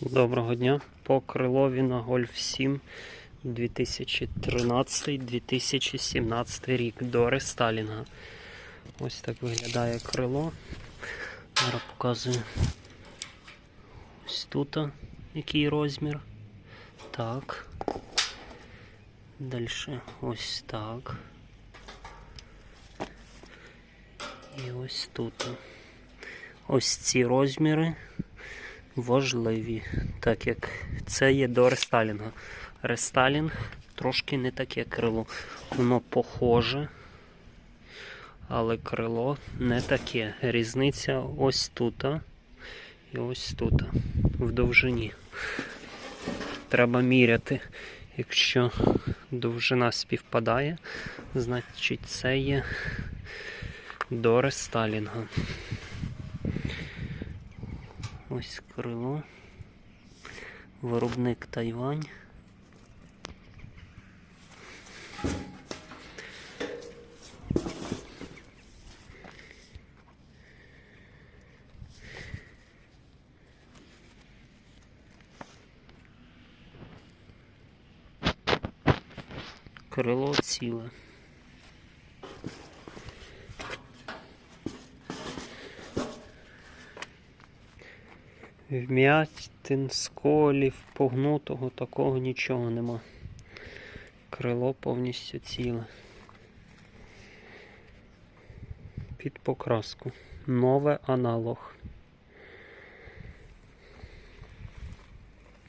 Доброго дня. По крилові на Golf 7 2013-2017 рік до рестайлінга. Ось так виглядає крило. Зараз показую. Ось тут який розмір. Так. Далі ось так. І ось тут. Ось ці розміри важливі, так як це є до рестайлінга. Рестайлінг трошки не таке крило. Воно похоже, але крило не таке. Різниця ось тут і ось тут, в довжині. Треба міряти. Якщо довжина співпадає, значить це є до рестайлінга. Ось крило. Виробник Тайвань. Крило ціле. Вм'ятин, сколів, погнутого, такого нічого нема. Крило повністю ціле. Під покраску. Нове аналог.